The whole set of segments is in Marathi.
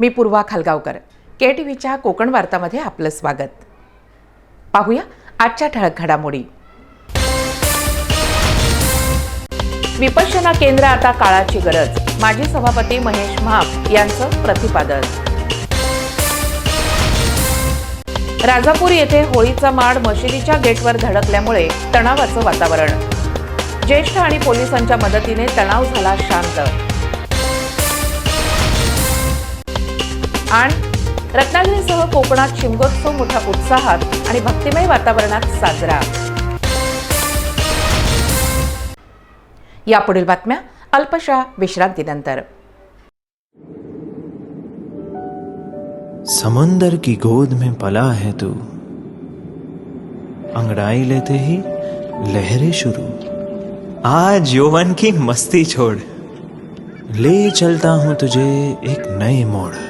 मी पूर्वा खालगावकर. के टी व्हीच्या कोकण वार्तामध्ये आपलं स्वागत. पाहूया आजच्या ठळक घडामोडी. विपश्यना केंद्र आता काळाची गरज. माजी सभापती महेश महाप यांचं प्रतिपादन. राजापूर येथे होळीचा माड मशिदीच्या गेटवर धडकल्यामुळे तणावाचं वातावरण. ज्येष्ठ आणि पोलिसांच्या मदतीने तणाव झाला शांत. आणि रत्नागिरीसह कोकणात शिमगोत्सव मोठ्या उत्साहात आणि भक्तिमय वातावरणात साजरा. यापुढील बातम्या अल्पशा विश्रांतीनंतर. समंदर की गोद में पला है तू। अंगड़ाई लेते ही लहरें शुरू। आज यौवन की मस्ती छोड़। ले चलता हूं तुझे एक नए मोड़।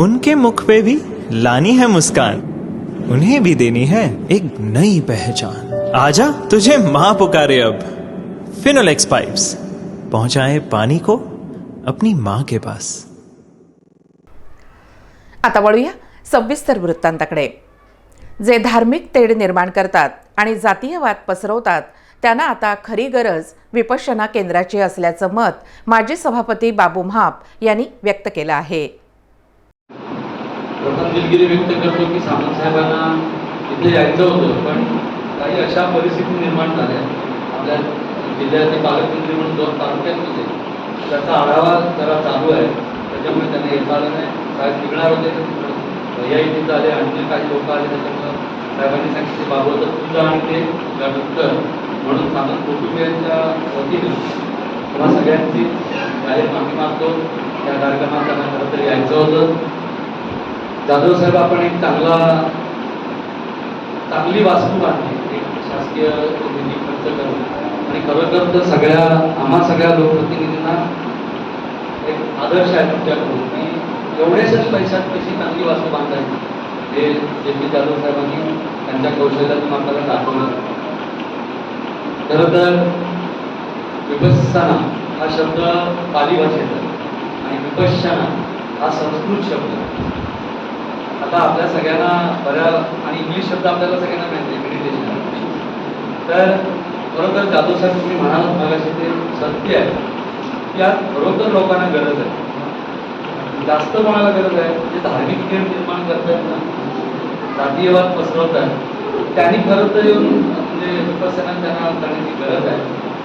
उनके मुख पे भी लानी है मुस्कान। उन्हें भी देनी है एक नई पहचान। आजा तुझे माँ पुकारे अब। फिनोलेक्स पाइप्स पहुंचाए पानी को अपनी मां के पास। आता वळूया सविस्तर वृत्तांताकडे. जे धार्मिक तेढ निर्माण करतात आणि जातीयवाद पसरवतात त्यांना आता खरी गरज विपश्यना केंद्राची असल्याचं मत माजी सभापती बाबू महाप यांनी व्यक्त केलं आहे. प्रथम दिलगिरी व्यक्त करतो की सामंत साहेबांना इथे यायचं होतं पण काही अशा परिस्थिती निर्माण झाल्या. आपल्या जिल्ह्याचे पालकमंत्री म्हणून दोन तालुक्यात होते. त्याचा आढावा जरा चालू आहे. त्याच्यामुळे त्यांना येता आलं नाही. काय निघणार होते भैयाही तिथं? आले आणखी काही लोक आले त्याच्यामुळं साहेबांनी सांगितले बाबा तुझा तुझं आणि ते डॉक्टर म्हणून सामंत कुटुंबियांच्या वतीनं तुम्हा सगळ्यांची जाहीर माफी मागतो. त्या कार्यक्रमात त्यांना खरं तर यायचं होतं. जाधव साहेब आपण एक चांगला चांगली वास्तू बांधली. एक शासकीय निधी खर्च करून. आणि खरोखर तर सगळ्या आम्हा सगळ्या लोकप्रतिनिधींना एक आदर्श आहे तुमच्याकडून. की एवढ्याशाच पैशात कशी चांगली वास्तू येईल हे जे पी जाधव साहेबांनी त्यांच्या कौशल्यातून आपल्याला दाखवलं. खरं तर विपස්සना हा शब्द पाली भाषेचा आणि विपश्यना हा संस्कृत शब्द आहे. आता आपल्या सगळ्यांना बऱ्या आणि इंग्लिश शब्द आपल्याला सगळ्यांना माहिती आहे मेडिटेशन तर खरोखर जाधव साहेब तुम्ही म्हणाल मगाशी ते सत्य आहे. की आज खरोखर लोकांना गरज आहे. जास्त कोणाला गरज आहे? जे धार्मिक खेळ निर्माण करतायत ना जातीयवाद पसरवत आहे त्यांनी खरं तर येऊन म्हणजे विपसना त्यांना करण्याची गरज आहे.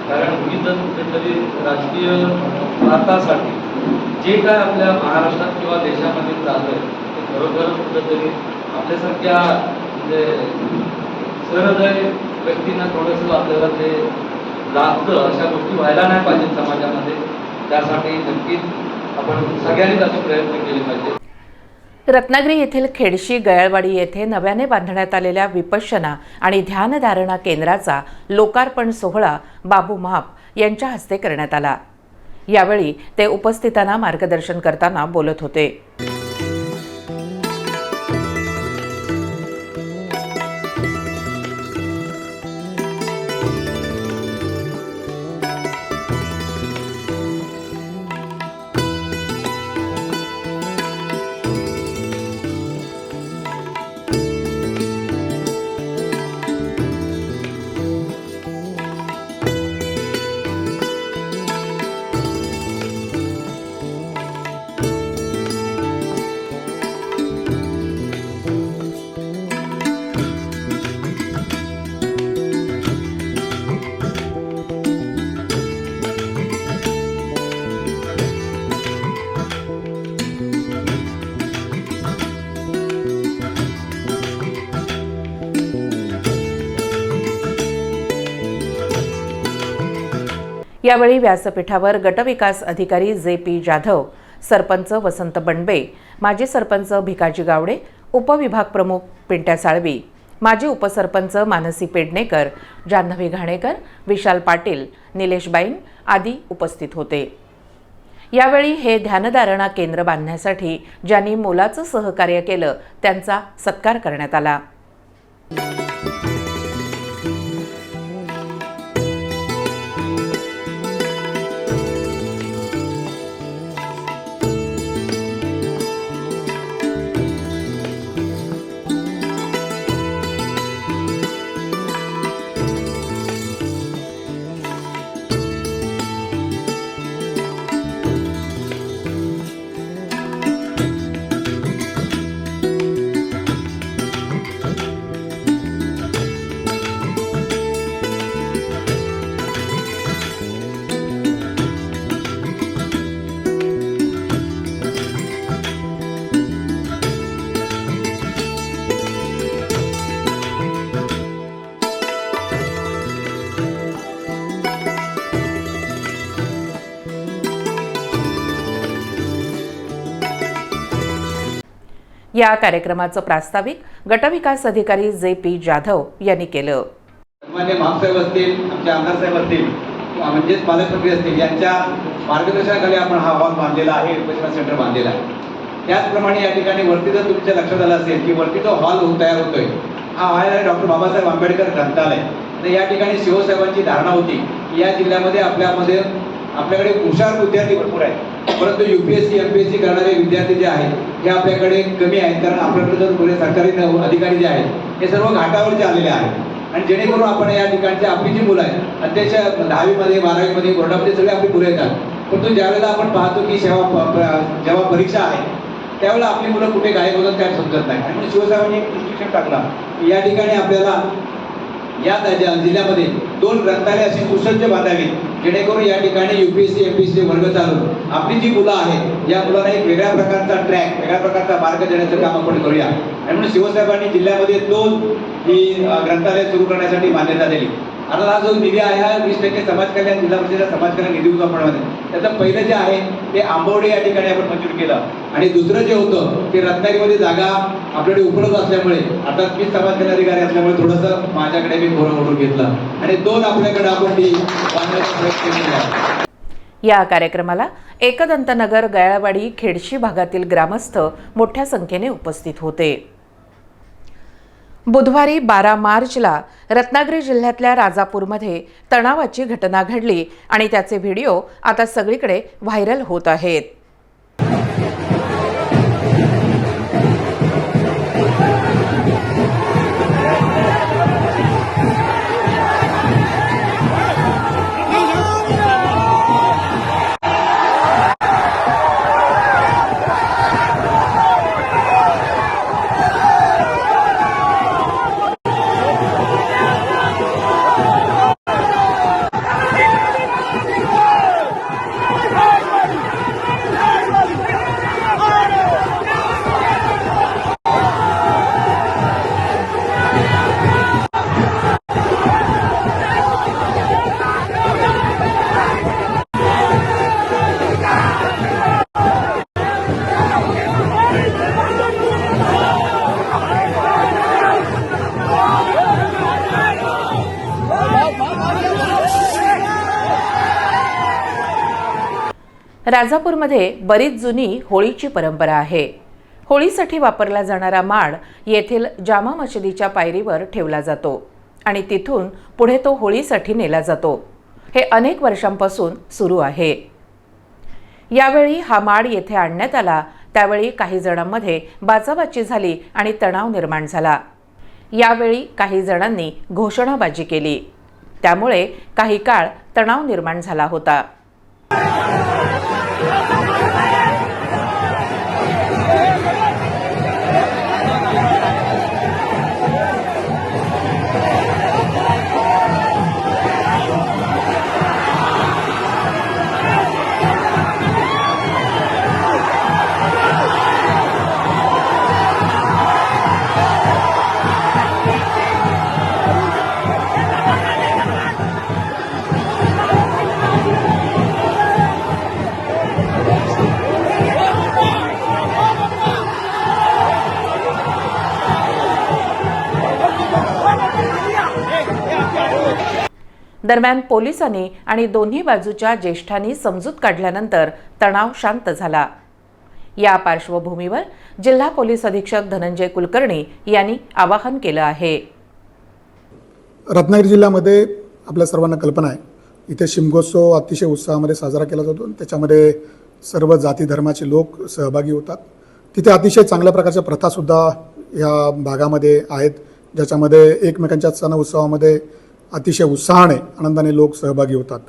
कारण मी जर कुठेतरी राजकीय भारतासाठी जे काय आपल्या महाराष्ट्रात किंवा देशामध्ये चालू आहे ते खरोखर कुठेतरी आपल्यासारख्या म्हणजे सहृदय व्यक्तींना थोडंसं आपल्याला ते लागतं अशा गोष्टी व्हायला नाही पाहिजेत समाजामध्ये. त्यासाठी नक्कीच आपण सगळ्यांनीच असे प्रयत्न केले पाहिजे रत्नागिरी येथील खेडशी गयाळवाडी येथे नव्याने बांधण्यात आलेल्या विपश्यना आणि ध्यानधारणा केंद्राचा लोकार्पण सोहळा बाबू महाप यांच्या हस्ते करण्यात आला. यावेळी ते उपस्थितांना मार्गदर्शन करताना बोलत होते. यावेळी व्यासपीठावर गटविकास अधिकारी जे पी जाधव सरपंच वसंत बंडबे माजी सरपंच भिकाजी गावडे उपविभाग प्रमुख पिंट्या साळवी माजी उपसरपंच मानसी पेडणेकर जान्हवी घाणेकर विशाल पाटील निलेश बाईन आदी उपस्थित होते. यावेळी हे ध्यानधारणा केंद्र बांधण्यासाठी ज्यांनी मोलाचं सहकार्य केलं त्यांचा सत्कार करण्यात आला. या कार्यक्रमाचं प्रास्ताविक गटविकास अधिकारी जे पी जाधव यांनी केलं. मान्य महासाहेब असतील आमचे आमदार साहेब असतील म्हणजेच पालकमंत्री असतील यांच्या मार्गदर्शनाखाली आपण हा हॉल बांधलेला आहे विपश्यना सेंटर बांधलेला आहे. त्याचप्रमाणे या ठिकाणी वरती जर तुमच्या लक्षात आलं असेल की वरती जो हॉल तयार होतोय हा हॉल आहे डॉक्टर बाबासाहेब आंबेडकर ग्रंथालय तर या ठिकाणी शिवसाहेबांची धारणा होती की या जिल्ह्यामध्ये आपल्यामध्ये आपल्याकडे हुशार विद्यार्थी भरपूर आहेत. परंतु U P S C M P S C करणारे विद्यार्थी जे आहेत हे आपल्याकडे कमी आहेत. कारण आपल्याकडे जर पुढे सरकारी अधिकारी जे आहेत हे सर्व घाटावरचे आलेले आहेत. आणि जेणेकरून आपण या ठिकाणचे आपली जी मुलं आहेत अत्यंत दहावीमध्ये बारावीमध्ये बोर्डामध्ये सगळे आपली पुढे येतात. परंतु ज्यावेळेला आपण पाहतो की सेवा जेव्हा परीक्षा आहे त्यावेळेला आपली मुलं कुठे गायब होतात काय समजत नाही. आणि शिवसाहेबांनी एक इन्स्ट्रक्शन टाकला या ठिकाणी आपल्याला या जिल्ह्यामध्ये दोन ग्रंथालय अशी सुसज्ज बांधावी जेणेकरून या ठिकाणी युपीएससी एमपीएससी वर्ग चालू आपली जी मुलं आहेत या मुलांना एक वेगळ्या प्रकारचा ट्रॅक वेगळ्या प्रकारचा मार्ग देण्याचं काम आपण करूया. आणि म्हणून शिवसाहेबांनी जिल्ह्यामध्ये दोन ही ग्रंथालय सुरू करण्यासाठी मान्यता दिली. आता हा जो निधी आहे हा वीस टक्के समाज कल्याण जिल्हा परिषदेचा समाज कल्याण निधी होता आपण त्याचं पहिलं जे आहे ते आंबवडे या ठिकाणी आपण मंजूर केलं. आणि दुसरं जे होतं ते रत्नागिरीमध्ये जागा आपल्याकडे उपलब्ध असल्यामुळे आता मी समाज कल्याण अधिकारी असल्यामुळे थोडंसं माझ्याकडे मी खोरं ओढून घेतलं. आणि दोन आपल्याकडे आपण ती प्रयत्न या कार्यक्रमाला एकदंतनगर गयाळवाडी खेडशी भागातील ग्रामस्थ मोठ्या संख्येने उपस्थित होते. बुधवारी बारा मार्चला रत्नागिरी जिल्ह्यातल्या राजापूरमध्ये तणावाची घटना घडली आणि त्याचे व्हिडिओ आता सगळीकडे व्हायरल होत आहेत. राजापूरमध्ये बरीच जुनी होळीची परंपरा आहे. होळीसाठी वापरला जाणारा माड येथील जामा मशिदीच्या पायरीवर ठेवला जातो आणि तिथून पुढे तो होळीसाठी नेला जातो. हे अनेक वर्षांपासून सुरू आहे. यावेळी हा माड येथे आणण्यात आला. त्यावेळी काही जणांमध्ये बाचाबाची झाली आणि तणाव निर्माण झाला. यावेळी काही जणांनी घोषणाबाजी केली. त्यामुळे काही काळ तणाव निर्माण झाला होता. दरम्यान पोलिसांनी आणि दोन्ही बाजूच्या ज्येष्ठांनी समजूत काढल्यानंतर तणाव शांत झाला. या पार्श्वभूमीवर जिल्हा पोलीस अधीक्षक धनंजय कुलकर्णी यांनी आवाहन केलं आहे. रत्नागिरी जिल्ह्यामध्ये आपल्या सर्वांना कल्पना आहे. इथे शिमगोत्सव अतिशय उत्साहामध्ये साजरा केला जातो आणि त्याच्यामध्ये सर्व जाती धर्माचे लोक सहभागी होतात. तिथे अतिशय चांगल्या प्रकारच्या प्रथासुद्धा या भागामध्ये आहेत ज्याच्यामध्ये एकमेकांच्या सण उत्सवामध्ये अतिशय उत्साहाने आनंदाने लोक सहभागी होतात.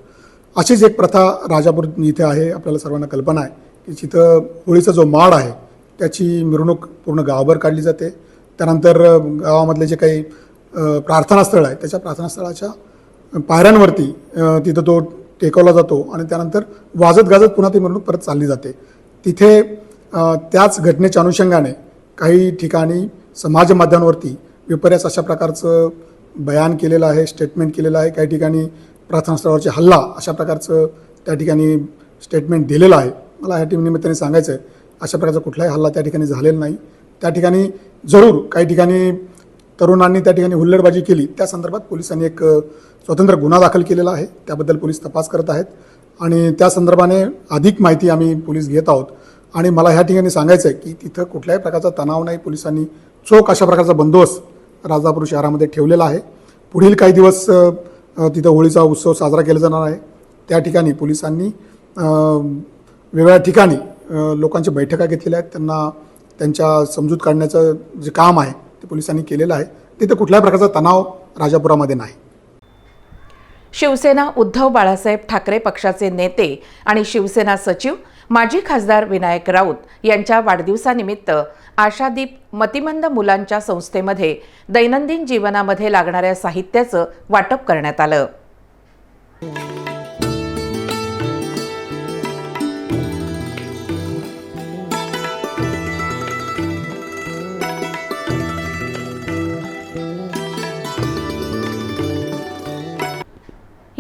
अशीच एक प्रथा राजापूर इथे आहे आपल्याला सर्वांना कल्पना आहे की जिथं होळीचा जो माळ आहे त्याची मिरवणूक पूर्ण गावभर काढली जाते. त्यानंतर गावामधले जे काही प्रार्थनास्थळ आहे त्याच्या प्रार्थनास्थळाच्या पायऱ्यांवरती तिथं तो टेकवला जातो आणि त्यानंतर वाजत गाजत पुन्हा ती मिरवणूक परत चालली जाते. तिथे त्याच घटनेच्या अनुषंगाने काही ठिकाणी समाज माध्यमांवरती विपर्यास अशा प्रकारचं बयान केलेलं आहे स्टेटमेंट केलेलं आहे. काही ठिकाणी प्रार्थनास्थळावरचे हल्ला अशा प्रकारचं त्या ठिकाणी स्टेटमेंट दिलेलं आहे. मला ह्या टीम निमित्ताने सांगायचं आहे अशा प्रकारचा कुठलाही हल्ला त्या ठिकाणी झालेला नाही. त्या ठिकाणी जरूर काही ठिकाणी तरुणांनी त्या ठिकाणी हुल्लडबाजी केली. त्या संदर्भात पोलिसांनी एक स्वतंत्र गुन्हा दाखल केलेला आहे. त्याबद्दल पोलीस तपास करत आहेत. आणि त्या संदर्भाने अधिक माहिती आम्ही पोलीस घेत आहोत. आणि मला ह्या ठिकाणी सांगायचं आहे की तिथं कुठल्याही प्रकारचा तणाव नाही. पोलिसांनी चोख अशा प्रकारचा बंदोबस्त राजापूर शहरामध्ये ठेवलेला आहे. पुढील काही दिवस तिथं होळीचा उत्सव साजरा केला जाणार आहे. त्या ठिकाणी पोलिसांनी वेगवेगळ्या ठिकाणी लोकांच्या बैठका घेतलेल्या आहेत. त्यांना त्यांच्या समजूत काढण्याचं जे काम आहे ते पोलिसांनी केलेलं आहे. तिथं कुठल्याही प्रकारचा तणाव राजापुरामध्ये नाही. शिवसेना उद्धव बाळासाहेब ठाकरे पक्षाचे नेते आणि शिवसेना सचिव माजी खासदार विनायक राऊत यांच्या वाढदिवसानिमित्त आशादीप मतिमंद मुलांच्या संस्थेमध्ये दैनंदिन जीवनामध्ये लागणाऱ्या साहित्याचं वाटप करण्यात आलं.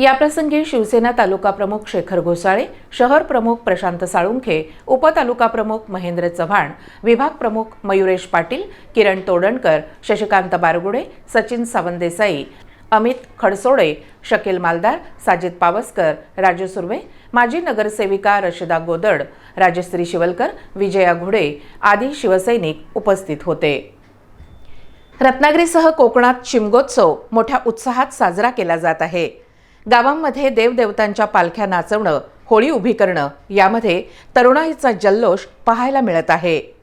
याप्रसंगी शिवसेना तालुका प्रमुख शेखर घोसाळे शहर प्रमुख प्रशांत साळुंखे उपतालुका प्रमुख महेंद्र चव्हाण विभाग प्रमुख मयुरेश पाटील किरण तोडणकर शशिकांत बारगुडे सचिन सावंतदेसाई अमित खडसोडे शकील मालदार साजिद पावसकर राजू सुर्वे माजी नगरसेविका रशिदा गोदड राजश्री शिवलकर विजया घुडे आदी शिवसैनिक उपस्थित होते. रत्नागिरीसह कोकणात शिमगोत्सव मोठ्या उत्साहात साजरा केला जात आहे. गावांमध्ये देवदेवतांच्या पालख्या नाचवणं होळी उभी करणं यामध्ये तरुणाईचा जल्लोष पाहायला मिळत आहे.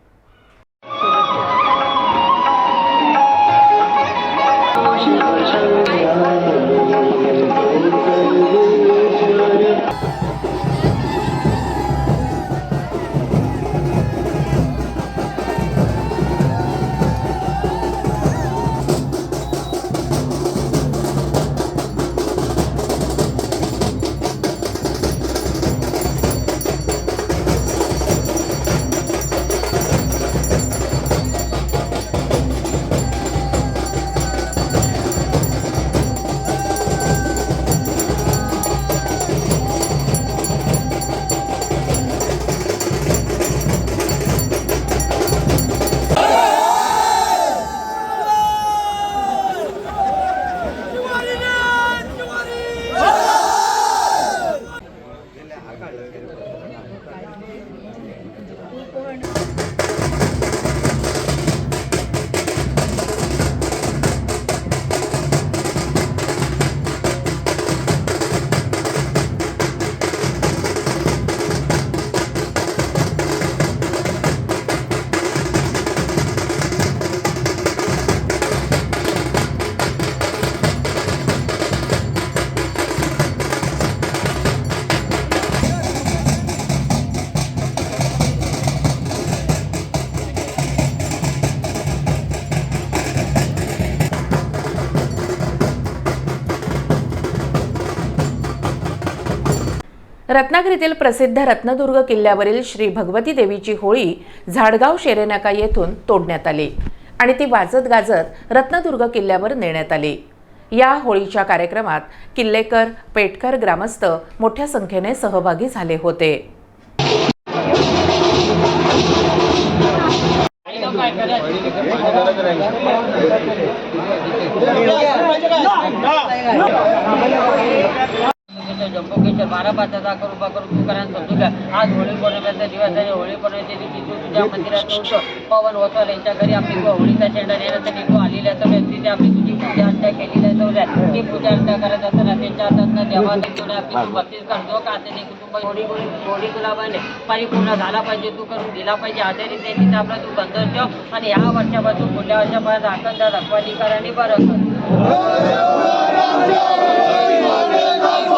रत्नागिरीतील प्रसिद्ध रत्नदुर्ग किल्ल्यावरील श्री भगवती देवीची होळी झाडगाव शेरेनाका येथून तोडण्यात आली आणि ती वाजत गाजत रत्नदुर्ग किल्ल्यावर नेण्यात आली. या होळीच्या कार्यक्रमात किल्लेकर पेटकर ग्रामस्थ मोठ्या संख्येने सहभागी झाले होते. जम्बो केशर बारा पाचाचा कृपा करून तू करा समजूया आज होळी पौर्णिमेचा दिवस आहे होळी पौर्णिमेच्या दिवशी तू तुझ्या मंदिरात होतो पवन वसवाल यांच्या घरी आपली तू होळीचा शेंडा नेण्यासाठी तू आलेल्या तर तिथे आपली तुझी पूजा अर्चा केलेली आहे जाऊया ती पूजा अर्चा करत असताना त्यांच्या हातात देवा देऊन आपली तू बक्षीस करतो का ते कुटुंब होळी होळी होळी गुलाबाने परिपूर्ण झाला पाहिजे तू करून दिला पाहिजे आजारी त्यांनी आपला तू बंधन ठेव आणि ह्या वर्षापासून पुढल्या वर्षापर्यंत आखंड रखवाली कर आणि बरं कर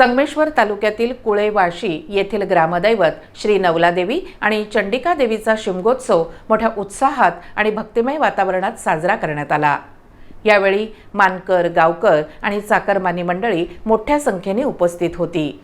संगमेश्वर तालुक्यातील कुळेवाशी येथील ग्रामदैवत श्री नवलादेवी आणि चंडिका देवीचा शिमगोत्सव मोठ्या उत्साहात आणि भक्तिमय वातावरणात साजरा करण्यात आला. यावेळी मानकर गावकर आणि चाकरमानी मंडळी मोठ्या संख्येने उपस्थित होती.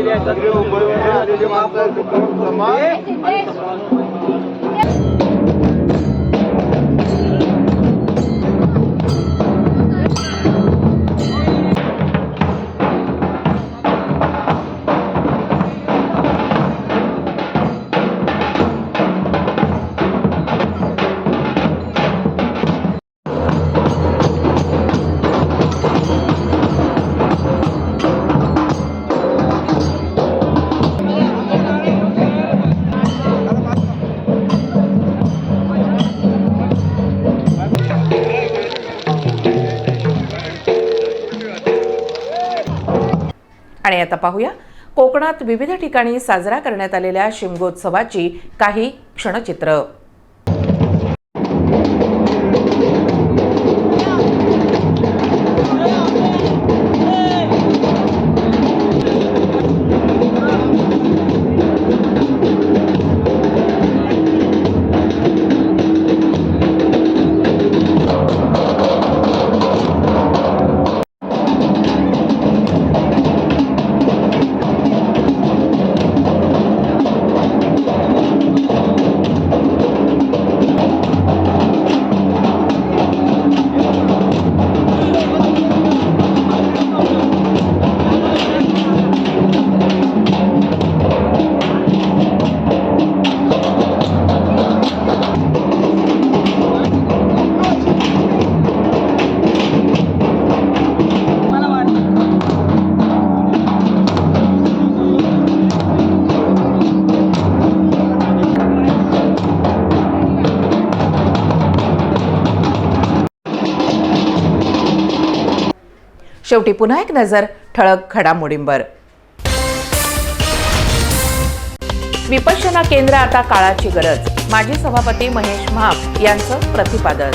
पूजा अर्चा आता पाहूया. कोकणात विविध ठिकाणी साजरा करण्यात आलेल्या शिमगोत्सवाची काही क्षणचित्र. शेवटी पुन्हा एक नजर ठळक घडामोडींवर. विपश्यना केंद्र आता काळाची गरज. माजी सभापती महेश महाप यांचं प्रतिपादन.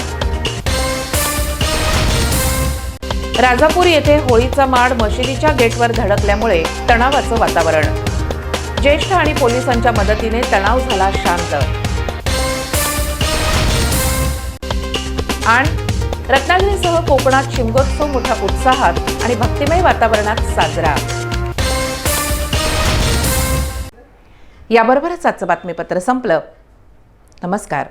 राजापूर येथे होळीचा माड मशिदीच्या गेटवर धडकल्यामुळे तणावाचं वातावरण. ज्येष्ठ आणि पोलिसांच्या मदतीने तणाव झाला शांत. आणि रत्नागिरीसह कोकणात शिमगोत्सव मोठ्या उत्साहात आणि भक्तिमय वातावरणात साजरा. याबरोबरच आजचं बातमीपत्र संपलं. नमस्कार.